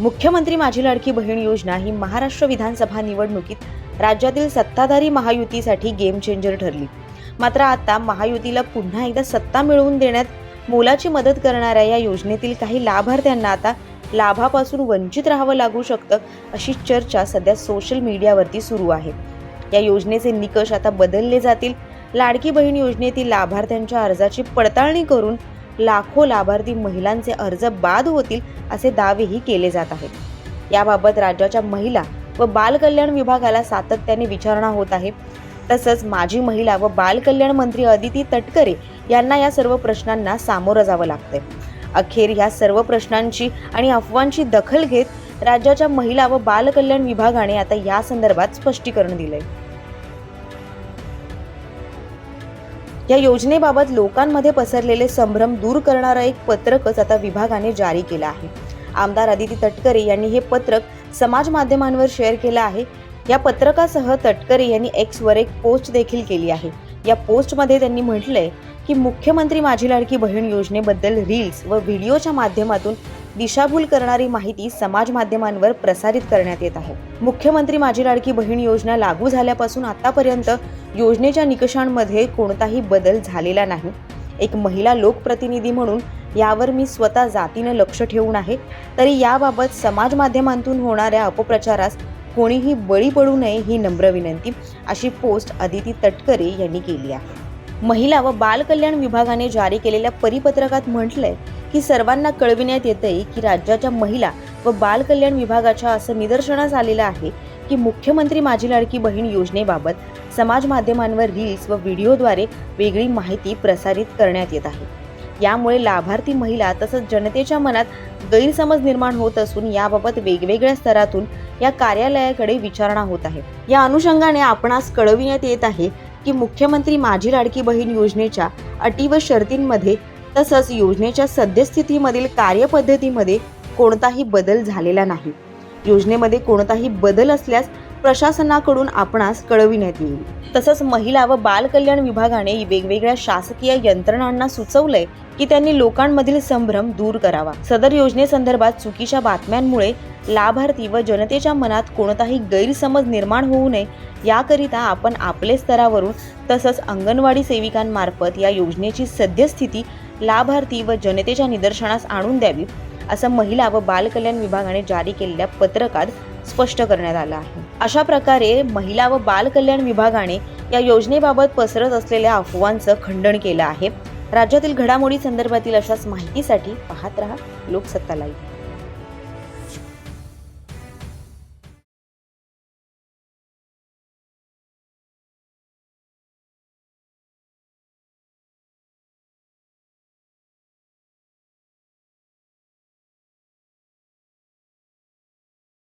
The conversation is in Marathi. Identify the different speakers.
Speaker 1: मुख्यमंत्री माझी लाडकी बहीण योजना ही महाराष्ट्र विधानसभा निवडणुकीत राज्यातील सत्ताधारी महायुतीसाठी गेम चेंजर ठरली. मात्र आता महायुतीला पुन्हा एकदा सत्ता मिळवून देण्यात मोलाची मदत करणाऱ्या या योजनेतील काही लाभार्थ्यांना आता लाभापासून वंचित राहावं लागू शकतं अशी चर्चा सध्या सोशल मीडियावरती सुरू आहे. या योजनेचे निकष आता बदलले जातील. लाडकी बहीण योजनेतील लाभार्थ्यांच्या अर्जाची पडताळणी करून लाखो लाभार्थी महिलांचे अर्ज बाद होतील असे दावेही केले जात आहेत. याबाबत राज्याच्या महिला व बालकल्याण विभागाला सातत्याने विचारणा होत आहे. तसंच माजी महिला व बाल कल्याण मंत्री अदिती तटकरे यांना या सर्व प्रश्नांना सामोरं जावं लागतंय. अखेर या सर्व प्रश्नांची आणि अफवांची दखल घेत राज्याच्या महिला व बालकल्याण विभागाने आता या संदर्भात स्पष्टीकरण दिलंय. या योजनेबाबत लोकांमध्ये पसरलेले संभ्रम दूर करणारं एक पत्रकच आता विभागाने जारी केलं आहे. आमदार आदिती तटकरे यांनी हे पत्रक समाज माध्यमांवर शेअर केलं आहे. या पत्रकासह तटकरे यांनी एक्सवर एक पोस्ट देखील केली आहे. या पोस्टमध्ये त्यांनी म्हटलंय की मुख्यमंत्री माझी लाडकी बहीण योजनेबद्दल रील्स व व्हिडिओच्या माध्यमातून दिशाभूल करणारी माहिती समाज माध्यमांवर प्रसारित करण्यात येत आहे. मुख्यमंत्री माझी लाडकी बहीण योजना लागू झाल्यापासून आतापर्यंत योजनेच्या निकषांमध्ये कोणताही बदल झालेला नाही. एक महिला लोकप्रतिनिधी म्हणून यावर मी स्वतः जातीनं लक्ष ठेवून आहे. तरी याबाबत समाज माध्यमांतून होणाऱ्या अपप्रचारास कोणीही बळी पडू नये ही नम्र विनंती अशी पोस्ट अदिती तटकरे यांनी केली आहे. महिला व बालकल्याण विभागाने जारी केलेल्या परिपत्रकात म्हटलंय की सर्वांना कळविण्यात येतंय की राज्याच्या महिला व बालकल्याण विभागाच्या असं निदर्शनास आलेलं आहे की मुख्यमंत्री माझी लाडकी बहीण योजनेबाबत समाज माध्यमांवर रील्स व व्हिडिओद्वारे वेगळी माहिती प्रसारित करण्यात येत आहे. यामुळे लाभार्थी महिला तसंच जनतेच्या मनात गैरसमज निर्माण होत असून याबाबत वेगवेगळ्या स्तरातून या कार्यालयाकडे विचारणा होत आहे. या अनुषंगाने आपणास कळविण्यात येत आहे की मुख्यमंत्री माझी लाडकी बहीण योजनेच्या अटी व शर्तींमध्ये तसंच योजनेच्या सद्यस्थितीमधील कार्यपद्धतीमध्ये कोणताही बदल झालेला नाही. योजनेमध्ये कोणताही बदल असल्यास प्रशासनाकडून आपणास कळविण्यात येईल. तसंच महिला व बाल कल्याण विभागाने वेगवेगळ्या शासकीय यंत्रणांना सुचवलंय की त्यांनी लोकांमधील संभ्रम दूर करावा. सदर योजनेसंदर्भात चुकीच्या बातम्यांमुळे लाभार्थी व जनतेच्या मनात कोणताही गैरसमज निर्माण होऊ नये याकरिता आपण आपले स्तरावरून तसंच अंगणवाडी सेविकांमार्फत या योजनेची सद्यस्थिती लाभार्थी व जनतेच्या निदर्शनास आणून द्यावी असं महिला व बाल कल्याण विभागाने जारी केलेल्या पत्रकात स्पष्ट करण्यात आलं आहे. अशा प्रकारे महिला व बाल कल्याण विभागाने या योजनेबाबत पसरत असलेल्या अफवांचं खंडन केलं आहे. राज्यातील घडामोडी संदर्भातील अशाच माहितीसाठी पाहत रहा लोकसत्ता लाईव्ह.